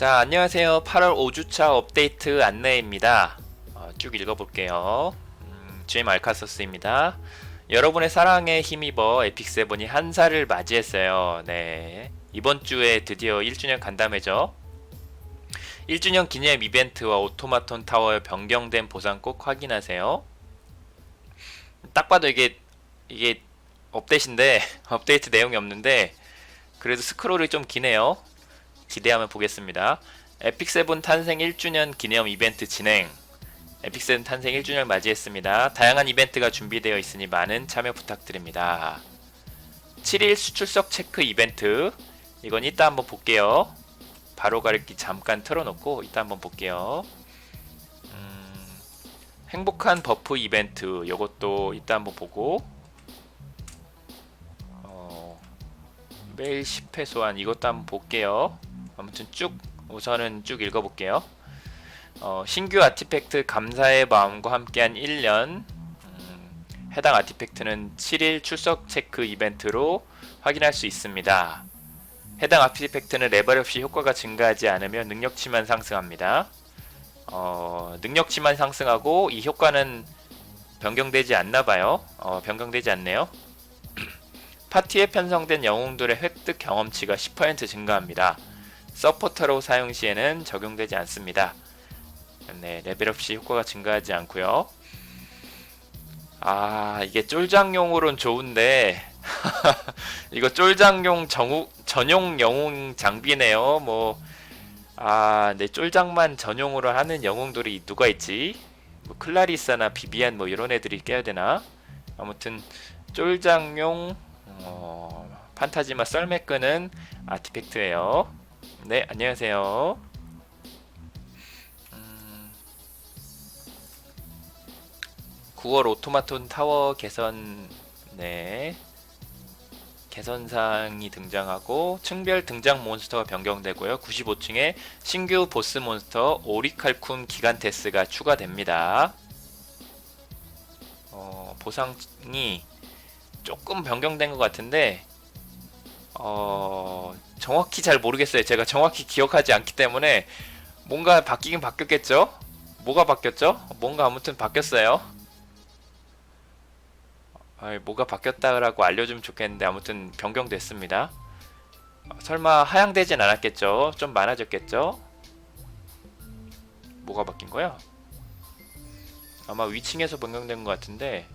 자, 안녕하세요. 8월 5주차 업데이트 안내입니다. 어, 쭉 읽어볼게요. 음, GM 알카서스입니다. 여러분의 사랑에 힘입어 에픽세븐이 한 살을 맞이했어요. 네. 이번 주에 드디어 1주년 간담회죠. 1주년 기념 이벤트와 오토마톤 타워의 변경된 보상 꼭 확인하세요. 딱 봐도 이게 이게 업데이트인데 업데이트 내용이 없는데 그래도 스크롤이 좀 기네요. 기대하면 보겠습니다. 에픽세븐 탄생 1주년 기념 이벤트 진행. 에픽세븐 탄생 1주년을 맞이했습니다. 다양한 이벤트가 준비되어 있으니 많은 참여 부탁드립니다. 7일 수출석 체크 이벤트. 이건 이따 한번 볼게요. 바로 가르기 잠깐 틀어놓고 이따 한번 볼게요. 음, 행복한 버프 이벤트. 이것도 이따 한번 보고. 어, 매일 10회 소환 이것도 한번 볼게요. 아무튼 쭉 우선은 쭉 읽어볼게요. 어, 신규 아티팩트 감사의 마음과 함께한 1년 음, 해당 아티팩트는 7일 출석 체크 이벤트로 확인할 수 있습니다. 해당 아티팩트는 레벨 없이 효과가 증가하지 않으며 능력치만 상승합니다. 어, 능력치만 상승하고 이 효과는 변경되지 않나봐요. 어, 변경되지 않네요. 파티에 편성된 영웅들의 획득 경험치가 10% 증가합니다. 서포터로 사용 시에는 적용되지 않습니다. 네, 레벨업 시 효과가 증가하지 않고요. 아, 이게 쫄장용으론 좋은데 이거 쫄장용 정우, 전용 영웅 장비네요. 뭐 아, 네, 쫄장만 전용으로 하는 영웅들이 누가 있지? 뭐 클라리사나 비비안 뭐 이런 애들이 깨야 되나? 아무튼 쫄장용 어, 판타지마 썰매 끄는 아티팩트예요. 네, 안녕하세요. 음, 9월 오토마톤 타워 개선 네 개선사항이 등장하고 층별 등장 몬스터가 변경되고요. 95층에 신규 보스 몬스터 오리칼쿰 기간테스가 추가됩니다. 어, 보상이 조금 변경된 것 같은데 어, 정확히 잘 모르겠어요. 제가 정확히 기억하지 않기 때문에 뭔가 바뀌긴 바뀌었겠죠? 뭐가 바뀌었죠? 뭔가 아무튼 바뀌었어요. 아이, 뭐가 바뀌었다라고 알려주면 좋겠는데 아무튼 변경됐습니다. 어, 설마 하향되진 않았겠죠? 좀 많아졌겠죠? 뭐가 바뀐 거야? 아마 위층에서 변경된 것 같은데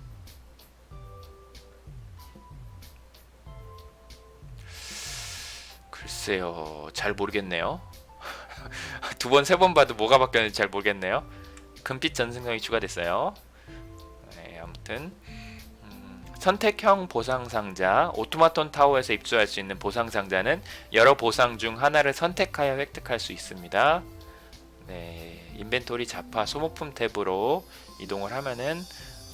글쎄요, 잘 모르겠네요. 두 번, 세 번 봐도 뭐가 바뀌었는지 잘 모르겠네요. 금빛 전승형이 추가됐어요. 네, 아무튼 음, 선택형 보상 상자, 오토마톤 타워에서 입수할 수 있는 보상 상자는 여러 보상 중 하나를 선택하여 획득할 수 있습니다. 네, 인벤토리 자파 소모품 탭으로 이동을 하면은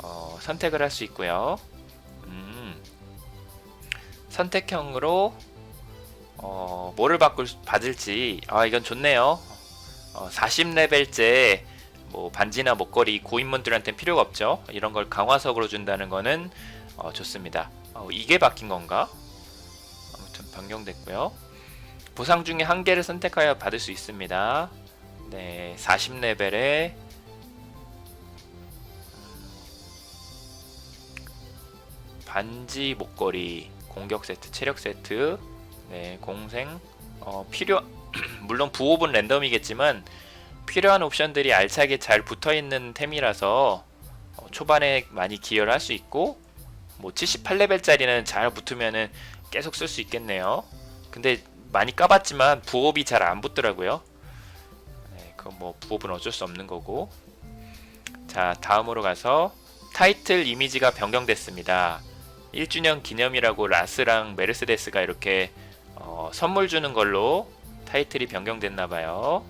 어, 선택을 할 수 있고요. 음, 선택형으로 어, 뭐를 바꿀, 받을지, 아, 이건 좋네요. 어, 40레벨째, 뭐, 반지나 목걸이, 고인물들한테는 필요가 없죠. 이런 걸 강화석으로 준다는 거는, 어, 좋습니다. 어, 이게 바뀐 건가? 아무튼 변경됐고요. 보상 중에 한 개를 선택하여 받을 수 있습니다. 네, 40레벨에, 반지, 목걸이, 공격 세트, 체력 세트, 네, 공생 어, 필요 물론 부업은 랜덤이겠지만 필요한 옵션들이 알차게 잘 붙어 있는 템이라서 어, 초반에 많이 기여를 할 수 있고 뭐 78레벨짜리는 잘 붙으면은 계속 쓸 수 있겠네요. 근데 많이 까봤지만 부업이 잘 안 붙더라고요. 네, 그건 뭐 부업은 어쩔 수 없는 거고. 자, 다음으로 가서 타이틀 이미지가 변경됐습니다. 1주년 기념이라고 라스랑 메르세데스가 이렇게 어, 선물 주는 걸로 타이틀이 변경됐나봐요.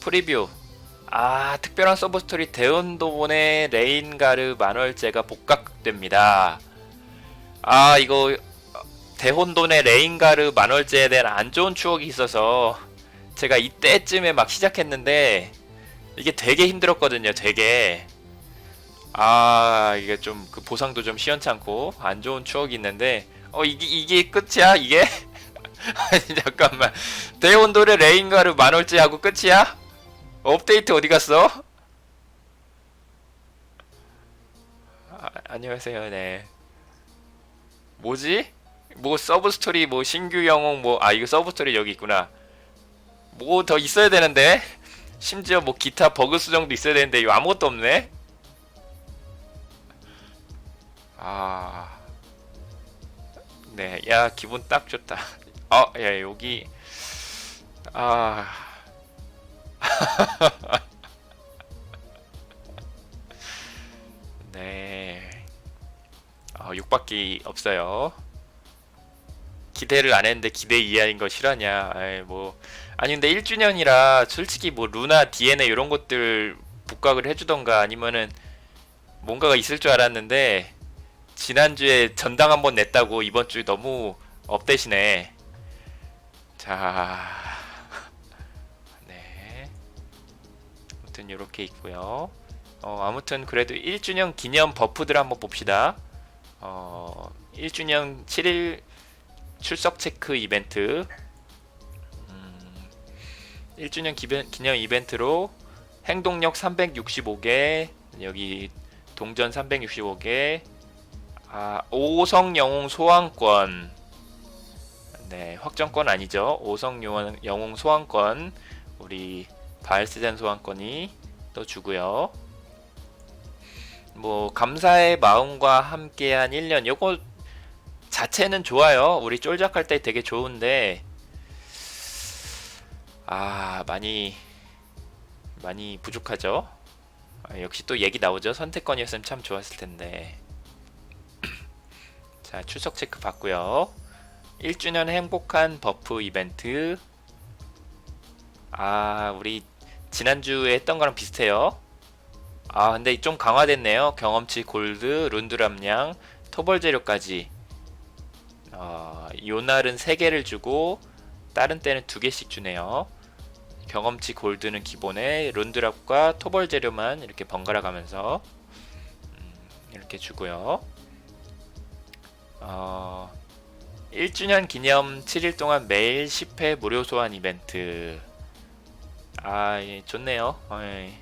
프리뷰. 아, 특별한 서브 스토리 대운도본의 레인가르 만월제가 복각됩니다. 아, 이거 대혼돈의 레인가르 만월제에 대한 안 좋은 추억이 있어서 제가 이때쯤에 막 시작했는데 이게 되게 힘들었거든요, 되게. 아, 이게 좀 그 보상도 좀 시원찮고 안 좋은 추억이 있는데 어 이게 이게 끝이야 이게? 아니 잠깐만. 대온돌의 레인가르 만월째 하고 끝이야? 업데이트 어디 갔어? 아, 안녕하세요 네. 뭐지? 뭐 서브 스토리 뭐 신규 영웅 뭐 아 이거 서브 스토리 여기 있구나. 뭐 더 있어야 되는데? 심지어 뭐 기타 버그 수정도 있어야 되는데 이거 아무것도 없네? 아 네, 야 기분 딱 좋다. 어, 야 여기 아, 네, 아 6밖에 없어요. 기대를 안 했는데 기대 이하인 거 실화냐? 아이 뭐 아니 근데 1주년이라 솔직히 뭐 루나 DNA 이런 것들 복각을 해주던가 아니면은 뭔가가 있을 줄 알았는데 지난주에 전당 한번 냈다고 이번 주에 너무 업데이시네. 자, 네. 아무튼 이렇게 있고요. 어, 아무튼 그래도 1주년 기념 버프들 한번 봅시다. 어, 1주년 7일 출석 체크 이벤트. 음, 1주년 기변, 기념 이벤트로 행동력 365개, 여기 동전 365개, 아, 오성 영웅 소환권. 네, 확정권 아니죠. 오성 영웅, 영웅 소환권. 우리 바알스젠 소환권이 또 주고요. 뭐 감사의 마음과 함께한 1년 요거 자체는 좋아요. 우리 쫄작할 때 되게 좋은데 아, 많이 많이 부족하죠. 아, 역시 또 얘기 나오죠. 선택권이었으면 참 좋았을 텐데. 자, 출석 체크 받고요. 1주년 행복한 버프 이벤트. 아, 우리 지난주에 했던 거랑 비슷해요. 아, 근데 좀 강화됐네요. 경험치 골드, 룬드람량, 토벌 재료까지. 어, 요날은 3개를 주고 다른 때는 2개씩 주네요. 경험치 골드는 기본에 룬드랍과 토벌 재료만 이렇게 번갈아 가면서 음, 이렇게 주고요. 어, 1주년 기념 7일 동안 매일 10회 무료 소환 이벤트. 아, 예, 좋네요. 어, 예.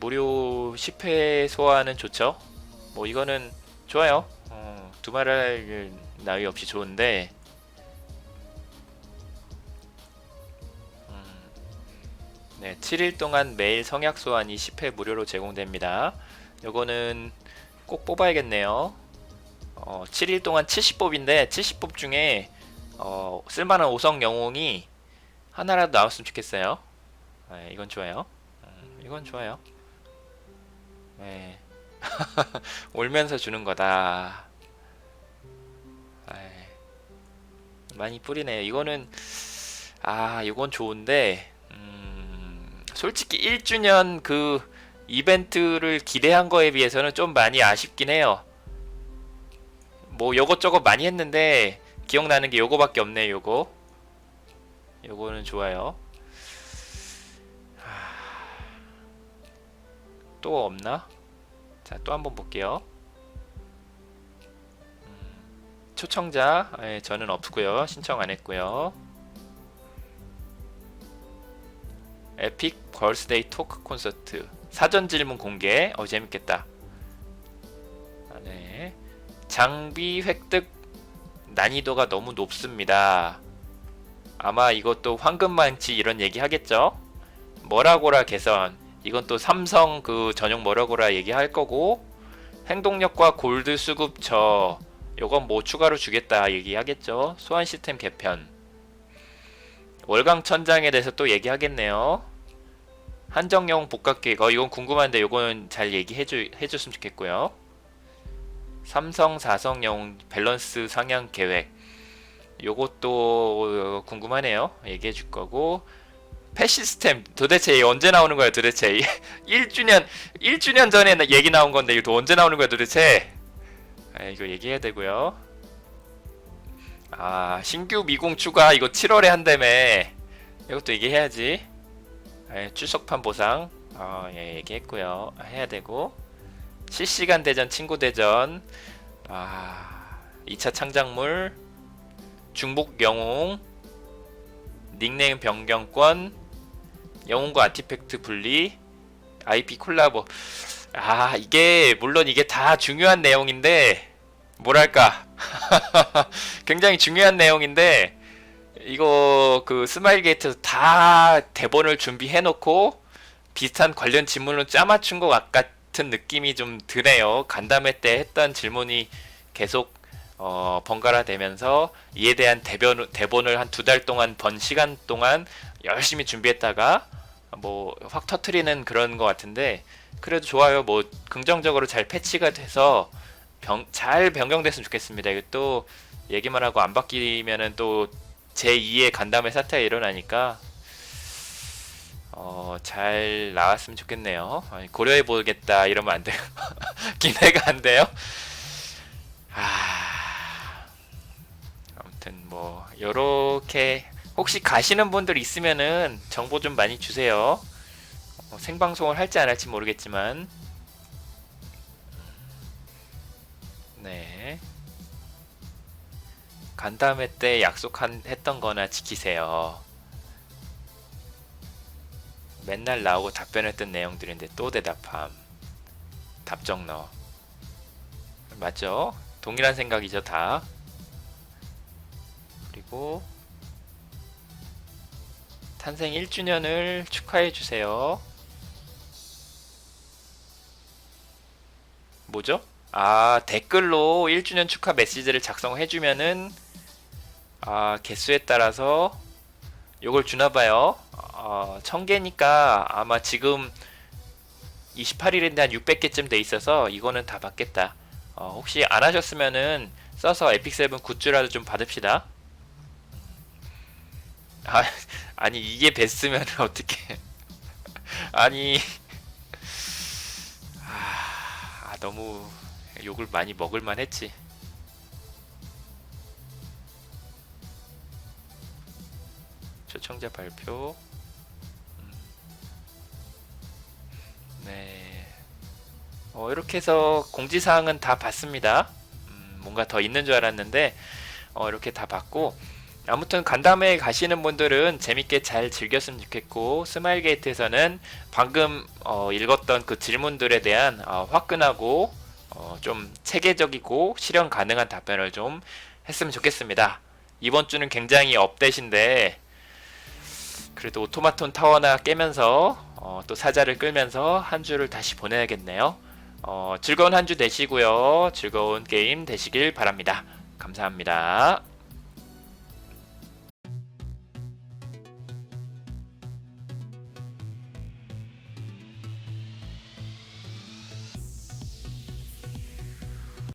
무료 10회 소환은 좋죠. 뭐 이거는 좋아요. 어, 두말할 나위 없이 좋은데. 음, 네, 7일 동안 매일 성약 소환이 10회 무료로 제공됩니다. 요거는 꼭 뽑아야겠네요. 어, 7일 동안 70뽑인데 70뽑 중에 어, 쓸만한 5성 영웅이 하나라도 나왔으면 좋겠어요. 네, 이건 좋아요. 음, 이건 좋아요. 네. 올면서 주는 거다. 아이, 많이 뿌리네요. 이거는 아, 이건 좋은데 음, 솔직히 1주년 그 이벤트를 기대한 거에 비해서는 좀 많이 아쉽긴 해요. 뭐 요것저것 많이 했는데 기억나는 게 요거밖에 없네 요거. 요거는 좋아요. 하... 또 없나? 자 또 한번 볼게요. 음, 초청자 예, 저는 없고요. 신청 안 했고요. 에픽 걸스데이 토크 콘서트. 사전 질문 공개. 어 재밌겠다. 아, 네 장비 획득 난이도가 너무 높습니다. 아마 이것도 황금망치 이런 얘기 하겠죠? 뭐라고라 개선. 이건 또 삼성 그 전용 뭐라고라 얘기할 거고 행동력과 골드 수급처 요건 뭐 추가로 주겠다 얘기하겠죠. 소환 시스템 개편. 월강 천장에 대해서 또 얘기하겠네요. 한정용 복각계획. 어 이건 궁금한데 요거는 잘 얘기해 주 해줬으면 좋겠고요. 삼성 사성용 밸런스 상향 계획. 요것도 궁금하네요. 얘기해 줄 거고. 펫 시스템 도대체 언제 나오는 거야 도대체? 1주년 1주년 전에 얘기 나온 건데 이거 언제 나오는 거야 도대체? 아, 이거 얘기해야 되고요. 아 신규 미궁 추가 이거 7월에 한다며. 이것도 얘기해야지. 아, 출석판 보상. 어, 예, 얘기했고요. 해야 되고 실시간 대전 친구 대전. 아 2차 창작물. 중복 영웅. 닉네임 변경권. 영웅과 아티팩트 분리. IP 콜라보. 아 이게 물론 이게 다 중요한 내용인데 뭐랄까. 굉장히 중요한 내용인데 이거 그 스마일 게이트에서 다 대본을 준비해 놓고 비슷한 관련 질문을 짜맞춘 것 같 은 느낌이 좀 드네요. 간담회 때 했던 질문이 계속 어, 번갈아 되면서 이에 대한 대변, 대본을 한 두 달 동안 번 시간 동안 열심히 준비했다가 뭐 확 터트리는 그런 것 같은데 그래도 좋아요. 뭐 긍정적으로 잘 패치가 돼서 병, 잘 변경됐으면 좋겠습니다. 이게 또 얘기만 하고 안 바뀌면은 또 제2의 간담회 사태가 일어나니까 어, 잘 나왔으면 좋겠네요. 고려해 보겠다 이러면 안 돼요. 기대가 안 돼요. 아, 아무튼 뭐 요렇게 혹시 가시는 분들 있으면은 정보 좀 많이 주세요. 어, 생방송을 할지 안 할지 모르겠지만 네. 간담회 때 약속한 했던 거나 지키세요. 맨날 나오고 답변했던 내용들인데 또 대답함. 답정 넣어. 맞죠? 동일한 생각이죠, 다. 그리고 탄생 1주년을 축하해 주세요. 뭐죠? 아, 댓글로 1주년 축하 메시지를 작성해 주면은 아, 개수에 따라서 요걸 주나 봐요. 어, 1000개니까 아마 지금 28일인데 한 600개쯤 돼 있어서 이거는 다 받겠다. 어, 혹시 안 하셨으면은 써서 에픽7 굿즈라도 좀 받읍시다. 아, 아니 이게 베스트면 어떻게? 아니 아, 아, 너무 욕을 많이 먹을 만 했지. 초청자 발표. 네. 어, 이렇게 해서 공지사항은 다 봤습니다. 음, 뭔가 더 있는 줄 알았는데, 어, 이렇게 다 봤고, 아무튼 간담회 가시는 분들은 재밌게 잘 즐겼으면 좋겠고, 스마일 게이트에서는 방금 어, 읽었던 그 질문들에 대한 어, 화끈하고 어, 좀 체계적이고 실현 가능한 답변을 좀 했으면 좋겠습니다. 이번 주는 굉장히 업데이트인데, 그래도 오토마톤 타워나 깨면서 어, 또 사자를 끌면서 한 주를 다시 보내야겠네요. 어, 즐거운 한 주 되시고요. 즐거운 게임 되시길 바랍니다. 감사합니다.